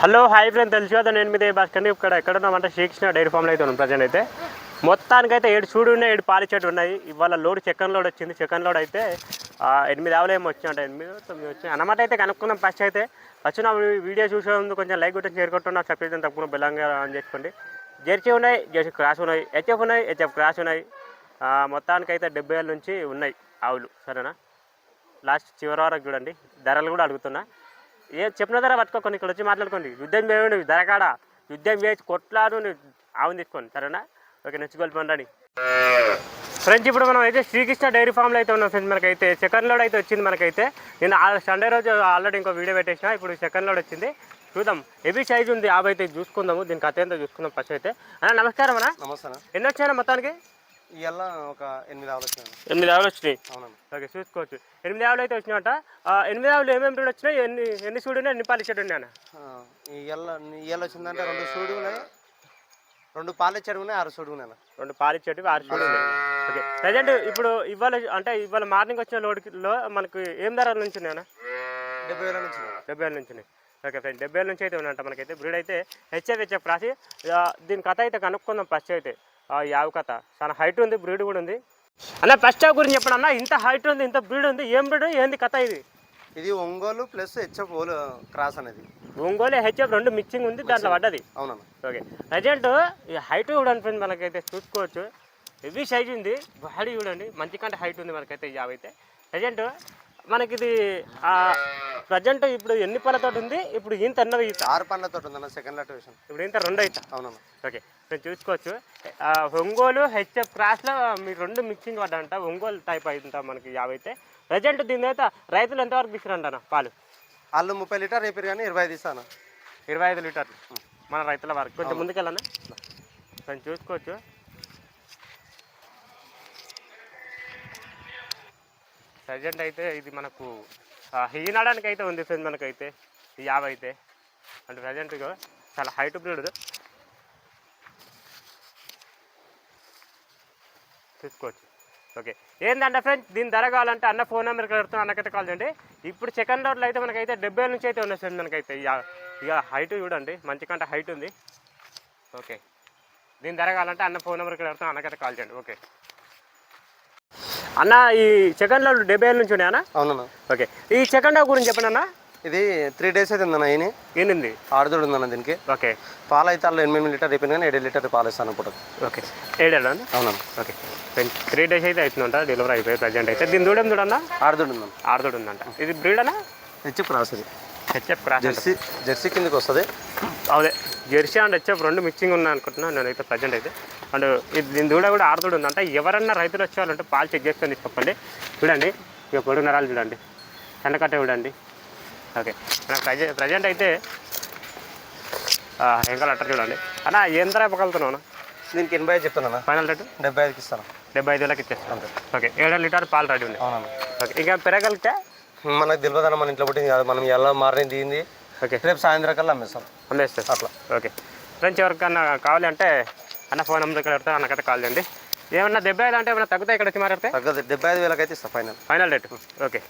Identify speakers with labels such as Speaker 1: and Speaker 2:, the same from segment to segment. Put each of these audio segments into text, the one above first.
Speaker 1: Hello hi friend తెలుసు కదా నేను మీద భాస్కర్ ఇక్కడ ఎక్కడ ఉన్నామంటే శ్రీకృష్ణ డైరీ ఫామ్లో అయితే ఉన్నాం ప్రజెంట్ అయితే. మొత్తానికైతే ఏడు చూడు ఉన్నాయి ఏడు పాలి చెట్టు ఉన్నాయి. ఇవాళ లోడ్ సెకండ్ లోడ్ వచ్చింది. సెకండ్ లోడ్ అయితే ఎనిమిది ఆవులు ఏమో వచ్చాయంట ఎనిమిది తొమ్మిది వచ్చాయి. అన్నమాట అయితే కనుక్కున్నాం ఫస్ట్ అయితే. వచ్చిన వీడియో చూసే ముందు కొంచెం లైక్ కొట్టి షేర్ నాకు సబ్స్క్రిప్షన్ తప్పకుండా బెల్లంగా ఆన్ చేసుకోండి. జెర్సీ ఉన్నాయి జెర్సీ క్రాస్ ఉన్నాయి హెచ్ఎఫ్ ఉన్నాయి హెచ్ఎఫ్ క్రాస్ ఉన్నాయి. మొత్తానికైతే డెబ్బై ఏళ్ళ నుంచి ఉన్నాయి ఆవులు సరేనా? లాస్ట్ చివరి వరకు చూడండి. ధరలు కూడా అడుగుతున్నా. ఏ చెప్పిన ధర పట్టుకోకండి ఇక్కడ వచ్చి మాట్లాడుకోండి. యుద్ధం చేయండి ధర కాడ యుద్ధం చేసి కొట్లాడు ఆవును తీసుకోండి సరేనా? ఓకే నచ్చుకోవాలి రండి. ఫ్రెండ్స్ ఇప్పుడు మనం అయితే శ్రీకృష్ణ డైరీ ఫామ్లో అయితే ఉన్నాం ఫ్రెండ్స్ మనకైతే సెకండ్ లోడ్ అయితే వచ్చింది మనకైతే. నేను సండే రోజు ఆల్రెడీ ఇంకో వీడియో పెట్టేసిన ఇప్పుడు సెకండ్ లోడ్ వచ్చింది. చూద్దాం హెవీ సైజ్ ఉంది యాభై అయితే చూసుకుందాము దీనికి కథ ఏంటో చూసుకుందాం ఫస్ట్ అయితే. అన్న నమస్కారం అన్న.
Speaker 2: అన్న.
Speaker 1: ఎన్ని వచ్చాయన్న మొత్తానికి?
Speaker 2: ఇవాళ ఒక ఎనిమిది ఆవులు వచ్చినాయి.
Speaker 1: ఎనిమిది ఆవులు వచ్చినాయి?
Speaker 2: అవునన్న
Speaker 1: ఓకే చూసుకోవచ్చు ఎనిమిది ఆవులు అయితే వచ్చినాయట. ఎనిమిది ఆవులు ఏమేమి బ్రీడ్ వచ్చినాయి? ఎన్ని ఎన్ని సూడు ఉన్నాయి? ఎన్ని పాలు
Speaker 2: ఇవాళ ఇవాళ వచ్చిందంటే రెండు సూడు ఉన్నాయి. రెండు పాలు చెడు ఉన్నాయి ఆరు సూడు ఉన్నాయి
Speaker 1: రెండు పాలు ఇచ్చేటివి ఆరు సూడు ఉన్నాయి. ఓకే. ప్రజెంట్ ఇప్పుడు ఇవాళ అంటే ఇవాళ మార్నింగ్ వచ్చిన లోడ్లో మనకు ఏం ధర నుంచి ఉన్నాయన్న
Speaker 2: డెబ్బై వేల నుంచి.
Speaker 1: డెబ్బై ఏళ్ళ నుంచి ఉన్నాయి. ఓకే ఫ్రెండ్ డెబ్బై ఏళ్ళ నుంచి అయితే ఉన్నట్ట మనకైతే బ్రీడ్ అయితే హెచ్ఎఫ్ హెచ్ఎఫ్ రాసి దీని కథ అయితే కనుక్కుందాం ఫస్ట్ అయితే. కథ. చాలా హైట్ ఉంది బ్రీడ్ కూడా ఉంది. అన్న ఫస్ట్ గురించి చెప్పండి అన్న ఇంత హైట్ ఉంది ఇంత బ్రీడ్ ఉంది ఏం బ్రీడ్ ఏంది కథ ఇది?
Speaker 2: ఇది ఒంగోలు ప్లస్ హెచ్ఎఫ్ ఓలు క్రాస్ అనేది.
Speaker 1: ఒంగోలు హెచ్ఎఫ్ రెండు మిక్సింగ్ ఉంది దాంట్లో పడ్డది.
Speaker 2: అవునన్న.
Speaker 1: ఓకే. ప్రజెంట్ ఈ హైట్ చూడండి ఫ్రెండ్ మనకైతే చూసుకోవచ్చు. హెవీ సైజ్ ఉంది బాడీ చూడండి మంచి కంటే హైట్ ఉంది మనకైతే ఈ యావ్ అయితే. ప్రజెంట్ మనకి ఇది ప్రజెంట్ ఇప్పుడు ఎన్ని పళ్ళతో ఉంది? ఇప్పుడు ఇంత అన్నది ఈత
Speaker 2: ఆరు పండ్లతో ఉందన్న సెకండ్ లెటరేషన్
Speaker 1: ఇప్పుడు ఇంత రెండు అవుతా
Speaker 2: అవునన్న.
Speaker 1: ఓకే. నేను చూసుకోవచ్చు. ఆ, ఒంగోలు హెచ్ఎఫ్ క్రాస్లో మీరు రెండు మిక్సింగ్ పడ్డంట ఒంగోలు టైప్ అవుతుంటా మనకి యావ్ అయితే. ప్రజెంట్ దీని అయితే రైతులు ఎంతవరకు తీసుకురండి పాలు?
Speaker 2: వాళ్ళు ముప్పై లీటర్ రేపారు కానీ ఇరవై ఐదు ఇస్తాను.
Speaker 1: ఇరవై ఐదు లీటర్లు. మన రైతుల వరకు. కొంచెం ముందుకెళ్ళనా? కొంచెం చూసుకోవచ్చు. ప్రజెంట్ అయితే ఇది మనకు ఈనాడానికి అయితే ఉంది ఫ్రెండ్ మనకైతే ఈ యాభ అయితే అంటే ప్రజెంట్గా చాలా హైట్ బ్రీడ్ చూసుకోవచ్చు ఓకే. ఏంటంటే ఫ్రెండ్స్ దీని ధర కావాలంటే అన్న ఫోన్ నెంబర్ కడుతున్నా అన్నకైతే కాల్ చేయండి. ఇప్పుడు సెకండ్ రోడ్లో అయితే మనకైతే డెబ్బై నుంచి అయితే ఉన్నాయి ఫ్రెండ్ మనకైతే. ఇక ఇక హైట్ చూడండి మంచి కంటే హైట్ ఉంది. ఓకే. దీని ధర కావాలంటే అన్న ఫోన్ నెంబర్ కడుతున్నా అన్నకైతే కాల్ చేయండి. ఓకే. అన్న ఈ సెకండ్ లోడ్ డెబ్బై ఏళ్ళ నుంచి ఉన్నాయన్నా
Speaker 2: అవునన్న.
Speaker 1: ఓకే. ఈ సెకండ్ హాఫ్ గురించి చెప్పండి అన్న.
Speaker 2: ఇది త్రీ డేస్ అయితే ఉందన్న ఈయన.
Speaker 1: ఏంది
Speaker 2: ఆడుదోడు ఉందన్న దీనికి.
Speaker 1: ఓకే.
Speaker 2: పాలు అయితే వాళ్ళు ఎనిమిది లీటర్ రేపారు కానీ ఏడు లీటర్ పాలు ఇస్తాను ఇప్పుడు
Speaker 1: ఓకే. ఏడేళ్ళ
Speaker 2: అవునన్న.
Speaker 1: ఓకే. త్రీ డేస్ అయితే అవుతుందంట డెలివరీ అయిపోయి ప్రజెంట్ అయితే. దీని దూడం చూడన్నా
Speaker 2: ఆడుదోడు ఉందన్న.
Speaker 1: ఆరుదోడు ఉందంట. ఇది బ్రీడ్ అన్న?
Speaker 2: క్రాస్ ఇది
Speaker 1: హెచ్ఎఫ్ క్రాస్
Speaker 2: జెర్సీ జెర్సీ కిందకి వస్తుంది?
Speaker 1: అదే జెర్సీ అండ్ హెచ్ఎఫ్ రెండు మిక్సింగ్ ఉన్నాయి అనుకుంటున్నాను నేనైతే ప్రజెంట్ అయితే. అండ్ ఇది దీని దూడ కూడా ఆరుదోడు ఉందంట. ఎవరన్నా రైతులు వచ్చేవాళ్ళంటే పాలు చెక్ చేసుకొని తీసుకోండి చూడండి ఇక పొడుగు నరాలు చూడండి. చెండకట్ట చూడండి. ఓకే. నాకు ప్రజెంట్ ప్రజెంట్ అయితే ఎంకల్ అట్టర్ చూడండి. అన్న ధర ఇవ్వగలుగుతున్నాను
Speaker 2: దీనికి ఎనభై ఐదు చెప్తానన్న
Speaker 1: ఫైనల్ రేటు?
Speaker 2: డెబ్బై ఐదుకి ఇస్తాను.
Speaker 1: డెబ్బై ఐదు వేలకి ఇచ్చేస్తాను. ఓకే. ఏడు లీటర్ పాలు రెడీ
Speaker 2: అవునన్న.
Speaker 1: ఓకే. ఇంకా పెరగలిగితే
Speaker 2: మనకు తెలియదన్న మన ఇంట్లో పుట్టింది కాదు. మనం ఎలా మారిన దిగింది
Speaker 1: ఓకే.
Speaker 2: రేపు సాయంత్రం కల్లా అమ్మేస్తాం.
Speaker 1: అమ్మేస్తే.
Speaker 2: అట్లా.
Speaker 1: ఓకే. ఫ్రెండ్స్ ఎవరికన్నా కావాలి అంటే అన్న ఫోన్ నెంబర్ ఇక్కడ పెడతాను అన్నకైతే కాల్ చేయండి. ఏమన్నా దెబ్బ ఐదు అంటే ఏమన్నా తగ్గుతాయి ఇక్కడ వచ్చి మాట్లాడితే?
Speaker 2: తగ్గదు. డెబ్బై ఐదు వేలకి అయితే ఇస్తాం ఫైనల్.
Speaker 1: Final rate. ఓకే.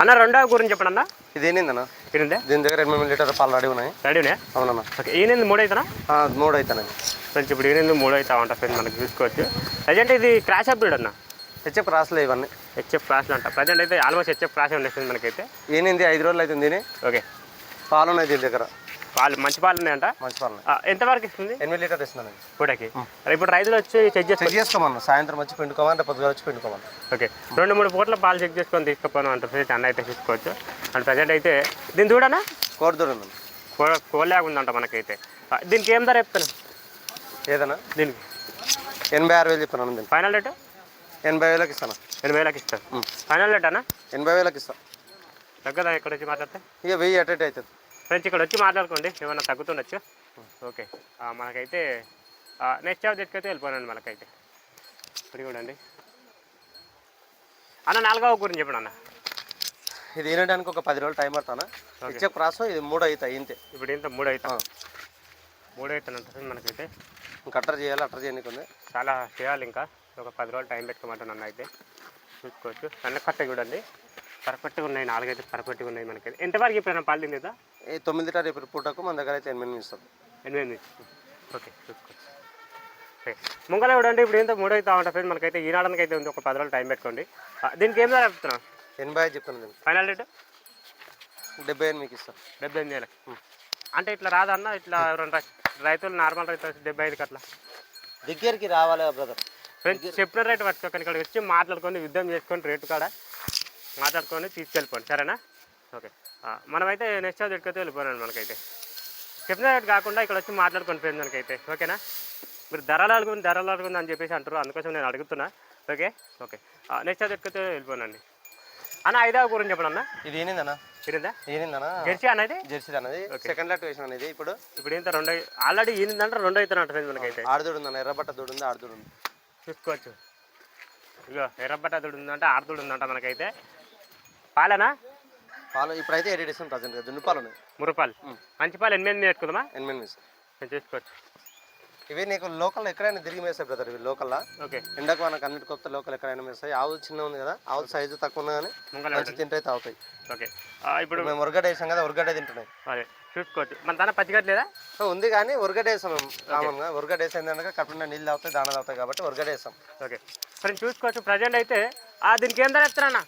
Speaker 1: అన్న రెండో గురించి చెప్పండి అన్న.
Speaker 2: ఇది ఏంటన్నా
Speaker 1: ఈయనదే
Speaker 2: దీని దగ్గర ఎనిమిది లీటర్ పాలు రెడీ ఉన్నాయి.
Speaker 1: రెడీనే
Speaker 2: అవునన్నా.
Speaker 1: ఓకే. ఈయనది మూడు అవుతానా
Speaker 2: మూడు అవుతానండి
Speaker 1: ఫ్రెండ్స్ ఇప్పుడు ఈయనది మూడు అవుతా ఉంటా ఫ్రెండ్ మనకి చూసుకోవచ్చు. ప్రజెంట్ ఇది క్రాష్ అప్ బ్రీడ్ అన్న.
Speaker 2: హెచ్ఎఫ్ రాసలే ఇవన్నీ.
Speaker 1: హెచ్ఎఫ్ క్రాష్లు అంట. ప్రజెంట్ అయితే ఆల్మోస్ట్ హెచ్ఎఫ్ క్రాష్ ఉండేస్తుంది మనకైతే.
Speaker 2: ఏంది ఐదు రోజులు అవుతుంది దీని?
Speaker 1: ఓకే.
Speaker 2: పాలు ఉన్నాయి దీని దగ్గర.
Speaker 1: పాలు మంచి పాలు ఉన్నాయంట?
Speaker 2: మంచి పాలు ఉన్నాయి
Speaker 1: ఆ, ఎంతవరకు ఇస్తుంది?
Speaker 2: ఎనిమిది లీటర్ ఇస్తున్నానండి.
Speaker 1: పూటకి? ఇప్పుడు రైతులు వచ్చి చెక్ చేసుకో
Speaker 2: చెక్ చేసుకోమన్నా. సాయంత్రం వచ్చి పిండుకోమని రేపు పొద్దుగా వచ్చి పిండుకోమని
Speaker 1: ఓకే. రెండు మూడు పూట్ల పాలు చెక్ చేసుకొని తీసుకుపోను అంటే ఫ్రెండ్స్ అన్న అయితే చూసుకోవచ్చు. అండ్ ప్రజెంట్ అయితే దీని చూడనా
Speaker 2: కోరదూడు ఉందండి.
Speaker 1: కో కోలాగా ఉందంట మనకైతే. దీనికి ఏం ధర చెప్తాను?
Speaker 2: ఏదన్నా?
Speaker 1: దీనికి.
Speaker 2: ఎనభై ఆరు వేలు దీన్ని
Speaker 1: ఫైనల్ రేటు
Speaker 2: ఎనభై వేలకి ఇస్తాను
Speaker 1: ఎనభై వేలకి ఇస్తాను ఫైనల్ రేట్ అన్న?
Speaker 2: ఎనభై వేలకి ఇస్తాను
Speaker 1: తగ్గదా ఇక్కడ వచ్చి మాట్లాడితే?
Speaker 2: ఇక వెయ్యి అటు ఇటు అవుతుంది.
Speaker 1: ఫ్రెండ్స్ ఇక్కడ వచ్చి మాట్లాడుకోండి. ఏమైనా తగ్గుతుండొచ్చు. ఓకే. మనకైతే నెక్స్ట్ జాబ్ తెచ్చుకైతే వెళ్ళిపోనండి మనకైతే. ఇప్పుడు చూడండి. అన్న నాలుగవ గురించి చెప్పండి అన్న
Speaker 2: ఇది వినడానికి ఒక పది రోజులు టైం పడతానా హెచ్ఎఫ్ క్రాస్ ఇది మూడు అవుతాయి ఇంతే.
Speaker 1: ఇప్పుడు ఇంత మూడు అవుతా. మూడు అవుతానంటే మనకైతే.
Speaker 2: ఇంకా అట్టర్ చేయాలి అట్టర్ చేయడానికి ఉంది
Speaker 1: చాలా చేయాలి ఇంకా. ఒక పది రోజులు టైం పెట్టుకోమంటాను నన్ను అయితే. చూసుకోవచ్చు. సన్న కట్ట చూడండి. పర్ఫెక్ట్గా ఉన్నాయి. నాలుగైతే పర్ఫెక్ట్గా ఉన్నాయి మనకి ఎంతవరకు ఎప్పుడైనా పాలు తిందా
Speaker 2: ఈ తొమ్మిది రేపు పూటకు మన దగ్గర అయితే ఎనిమిది ఇస్తుంది
Speaker 1: ఎనిమిది నుంచి ఓకే చూసుకోవచ్చు. ఓకే. ముంగల చూడండి. ఇప్పుడు ఏంటో మూడో అవుతా ఉంటుంది ఫ్రెండ్ మనకైతే ఈనాడానికి అయితే ఉంది. ఒక పది రోజులు టైం పెట్టుకోండి. దీనికి ఏం ధర చెప్తున్నాం?
Speaker 2: ఎనభై ఐదు చెప్తాను దీనికి.
Speaker 1: Final rate?
Speaker 2: డెబ్బై ఎనిమిది మీకు ఇస్తాను
Speaker 1: డెబ్బై ఎనిమిది వేలకి. అంటే ఇట్లా రాదన్న? ఇట్లా రైతులు నార్మల్ రైతులు డెబ్బై ఐదుకి అట్లా?
Speaker 2: దగ్గరికి రావాలి బ్రదర్.
Speaker 1: ఫ్రెండ్స్ చెప్పిన రేటు పట్టుకోకండి ఇక్కడికి వచ్చి మాట్లాడుకొని యుద్ధం చేసుకొని రేటు కాడ మాట్లాడుకొని తీసుకెళ్ళిపోండి. సరేనా? ఓకే మనమైతే నెక్స్ట్ రోజు ఎక్కడికైతే వెళ్ళిపోయాను మనకైతే. చెప్పిన రేటు కాకుండా ఇక్కడ వచ్చి మాట్లాడుకొని పోయింది మనకైతే. ఓకేనా మీరు ధరలు అడుగుంది ధరలు అడుగుంది అని చెప్పేసి అంటారు అందుకోసం నేను అడుగుతున్నా. ఓకే ఓకే నెక్స్ట్ రోజు ఎక్కడికైతే వెళ్ళిపోనండి. అన్న ఐదవ గురించి చెప్పండి అన్న.
Speaker 2: ఇది ఏనిందనా
Speaker 1: తిరిందా
Speaker 2: ఏనిందనా
Speaker 1: జెర్సీ అన్నది
Speaker 2: జెర్సీ అనేది సెకండ్ లాట్ వేసిన అనేది ఇప్పుడు?
Speaker 1: ఇప్పుడు ఏంటో రెండో ఆల్రెడీ ఈనిందంటే రెండో అంటుంది మనకైతే.
Speaker 2: ఆడదోడు ఉందన్న ఎర్రబట్ట దూడు ఉంది ఆడదోడు ఉంది
Speaker 1: చూసుకోవచ్చు. ఇగో ఎర్రబట్ట దుడు ఉందంట ఆడదుడు ఉందంట మనకైతే. పాలనా?
Speaker 2: పాలు ఇప్పుడైతే ఎయిట్ ఇస్తుంది ప్రజెంట్ దున్ను పాలు ఉన్నాయి.
Speaker 1: మురుపాలు. మంచి పాలు ఎనిమిది నేర్చుకుందామా
Speaker 2: ఎనిమిది
Speaker 1: చూసుకోవచ్చు.
Speaker 2: ఇవి నీకు లోకల్ ఎక్కడైనా తిరిగి మేస్తాయి బ్రదర్ ఇవి లోకల్లా?
Speaker 1: ఓకే.
Speaker 2: ఎండకు మనకు అన్నిటికి వస్తే లోకల్ ఎక్కడైనా మేస్తాయి. ఆవు చిన్న ఉంది కదా ఆవు సైజు తక్కువ ఉన్నా కానీ మంచి తింటే తాగుతాయి.
Speaker 1: ఓకే. ఇప్పుడు
Speaker 2: మేము ఉరగడ్డ వేసాం కదా ఉరగడ్డ తింటున్నాయి.
Speaker 1: అదే చూసుకోవచ్చు మన దాని పచ్చిగట్లేదా
Speaker 2: ఉంది కానీ ఉరగడ్డ వేసాం మేము. కామన్గా ఉరగడ్డ వేసాం ఏంటంటే కడుపున నీళ్ళు తాగుతాయి దాన తాగుతాయి కాబట్టి ఉరగడ్డ వేసాం.
Speaker 1: ఓకే. ఫ్రెండ్ చూసుకోవచ్చు. ప్రజెంట్ అయితే ఆ దీనికి ఏం ధర చెప్తారన్న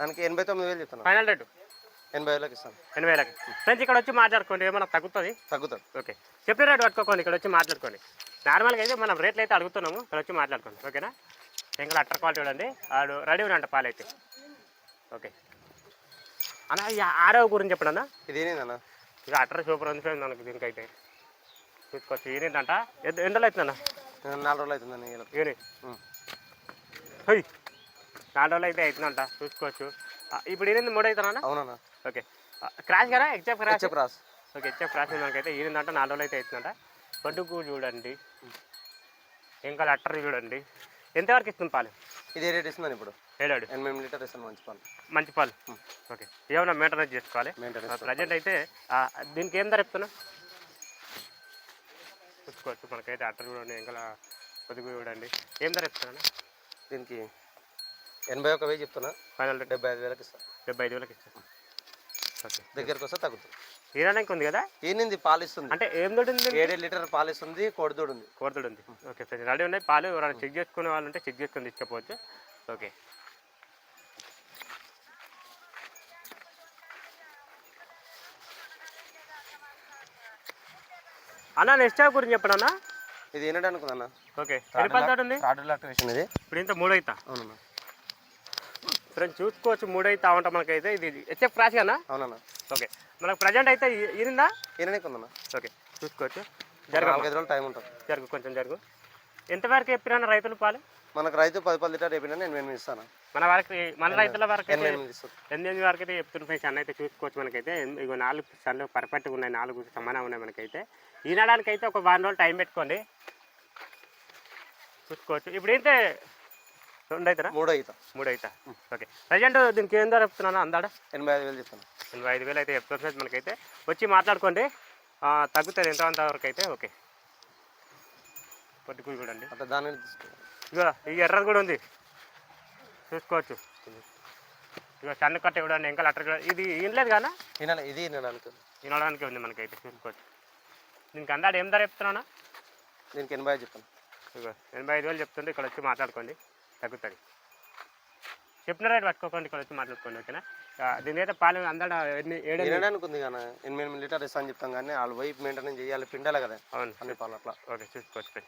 Speaker 2: దానికి ఎనభై తొమ్మిది వేలు చెప్తున్నాను
Speaker 1: ఫైనల్ రేటు?
Speaker 2: ఎనభై వేలకు ఇస్తాను
Speaker 1: ఎనభై వేలకి. ఫ్రెండ్స్ ఇక్కడ వచ్చి మాట్లాడుకోండి ఏమైనా తగ్గుతుంది?
Speaker 2: తగ్గుతాడు
Speaker 1: ఓకే. చెప్పిన రేటు పట్టుకోకండి ఇక్కడ వచ్చి మాట్లాడుకోండి. నార్మల్గా అయితే మనం రేట్లు అయితే అడుగుతున్నాము ఇక్కడ వచ్చి మాట్లాడుకోండి ఓకేనా? ఇంకా అట్టర్ క్వాలిటీ చూడండి. ఆడు రెడీ ఉన్నంట పాలైతే. ఓకే. అన్న ఈ ఆరవ గురించి చెప్పండి అన్న.
Speaker 2: ఇది ఏంటన్నా
Speaker 1: ఇక అట్టర్ సూపర్ ఉంది ఫ్రెండ్ మనకి దీనికైతే. చూసుకోవచ్చు ఏంటంట ఎంత ఎండలు అవుతుందన్న?
Speaker 2: నాలుగు రోజులు వీళ్ళకి.
Speaker 1: ఏని నాలుగు రోజులు అయితే అవుతుందంట చూసుకోవచ్చు. ఇప్పుడు ఏంది మూడు అవుతానా
Speaker 2: అవునన్నా.
Speaker 1: ఓకే. క్రాష్ కదా ఎగ్జామ్ క్రాష్?
Speaker 2: రాస్
Speaker 1: ఓకే హెచ్ఎఫ్ క్రాస్ మనకైతే ఈరిందంట నాలుగు రోజులు అయితే అవుతుందంట. పడుగు చూడండి. ఇంకా అట్టర్ చూడండి. ఎంతవరకు ఇస్తుంది పాలు?
Speaker 2: ఇది రేట్ ఇస్తుందని ఇప్పుడు?
Speaker 1: ఏడాడు
Speaker 2: ఎనిమిది లీటర్ ఇస్తాను మంచి పాలు.
Speaker 1: మంచి పాలు? ఓకే. ఏమైనా మెయింటెనెన్స్ చేసుకోవాలి?
Speaker 2: మెయింటెనెన్స్
Speaker 1: ప్రజెంట్ అయితే దీనికి ఏం ధర చెప్తున్నా? చూసుకోవచ్చు మనకైతే అట్టర్ చూడండి ఇంకా పొదుగు చూడండి. ఏం ధర చెప్తున్నా?
Speaker 2: దీనికి ఎనభై ఒక వెయ్యి చెప్తున్నా.
Speaker 1: Final rate.
Speaker 2: డెబ్బై ఐదు వేలకు ఇస్తాను
Speaker 1: డెబ్బై ఐదు వేలకి ఇస్తాను ఓకే.
Speaker 2: దగ్గరకు వస్తే తగ్గుతుంది.
Speaker 1: ఈరానికి ఉంది కదా?
Speaker 2: ఈనింది పాలు ఇస్తుంది
Speaker 1: అంటే ఏం దొడ్డింది?
Speaker 2: ఏడు లీటర్ పాలు ఇస్తుంది కోడిదూడు ఉంది
Speaker 1: కోరతుడు ఉంది ఓకే ఫ్రెండ్ రెడీ ఉన్నాయి పాలు. ఎవరైనా చెక్ చేసుకునే వాళ్ళు ఉంటే చెక్ చేసుకొని తీసుకపోవచ్చు ఓకే. అన్న నెక్స్ట్ జాబ్ గురించి చెప్పండి అన్న.
Speaker 2: ఇది ఏంటంటే అనుకుందన్న
Speaker 1: ఓకే ఎన్ని ఉంది?
Speaker 2: ఇది.
Speaker 1: ఇప్పుడు ఇంత మూడు అవుతా
Speaker 2: అవునన్నా.
Speaker 1: ఫ్రెండ్స్ చూసుకోవచ్చు మూడు అవుతా ఉంటాం మనకైతే. ఇది హెచ్ఎఫ్ అన్న
Speaker 2: అవునన్నా.
Speaker 1: ఓకే. మనకు ప్రజెంట్ అయితే ఇరిందా
Speaker 2: ఈయనకి ఉందన్న
Speaker 1: ఓకే. చూసుకోవచ్చు.
Speaker 2: జరగ
Speaker 1: జరగ
Speaker 2: నాలుగైదు రోజులు టైం ఉంటుంది.
Speaker 1: జరుగు కొంచెం జరుగు. ఎంతవరకు చెప్పినా రైతులు పాలు?
Speaker 2: మనకు రైతు పది పది లీటర్ రేపినా నేను ఎనిమిది ఇస్తాను.
Speaker 1: మన వరకు మన రైతుల వరకు
Speaker 2: ఎనిమిది
Speaker 1: వరకు అయితే చెప్తున్న ఫ్రెండ్స్ అన్న అయితే చూసుకోవచ్చు మనకైతే. ఇగో నాలుగు సన్లు పర్ఫెక్ట్గా ఉన్నాయి నాలుగు సమానం ఉన్నాయి మనకైతే. ఈనడానికి అయితే ఒక వారం రోజులు టైం పెట్టుకోండి. చూసుకోవచ్చు. ఇప్పుడు రెండు అవుతారా
Speaker 2: మూడు అవుతా
Speaker 1: మూడు అవుతా ఓకే. ప్రజెంట్ దీనికి ఏం ధర చెప్తున్నాను అందాడ?
Speaker 2: ఎనభై ఐదు వేలు చెప్తాను
Speaker 1: ఎనభై ఐదు వేలు అయితే చెప్తున్నారు ఫ్రెండ్స్ మనకైతే. వచ్చి మాట్లాడుకోండి. తగ్గుతుంది ఎంత అంత వరకు అయితే ఓకే. పొద్దుకు చూడండి.
Speaker 2: అట్లా దాని
Speaker 1: ఇగో ఈ ఎర్రది కూడా ఉంది. చూసుకోవచ్చు. ఇగో సన్న కట్ట ఇవ్వడానికి ఇంకా లెటర్ ఇది ఇనలేదు కానీ
Speaker 2: వినాలి ఇది వినడానికి
Speaker 1: వినడానికి ఉంది మనకైతే చూసుకోవచ్చు. దీనికి అందాడు ఏం ధర చెప్తున్నానా
Speaker 2: దీనికి ఎనభై ఐదు చెప్తాను
Speaker 1: ఇగో ఎనభై ఐదు వేలు చెప్తుంటే ఇక్కడ వచ్చి మాట్లాడుకోండి. తగ్గుతుంది. చెప్పిన రేట్ పట్టుకోకండి ఇక్కడ వచ్చి మాట్లాడుకోండి ఓకేనా? దీని అయితే పాలు అందాడ ఎన్ని ఏడు
Speaker 2: వినడానికి ఉంది కానీ ఎనిమిది లీటర్ ఇస్తాను చెప్తాం కానీ వాళ్ళు వైపు మెయింటెనెన్స్ చేయాలి పిండాలి కదా.
Speaker 1: అవును.
Speaker 2: అన్ని పాలు అట్లా.
Speaker 1: ఓకే చూసుకోవచ్చు.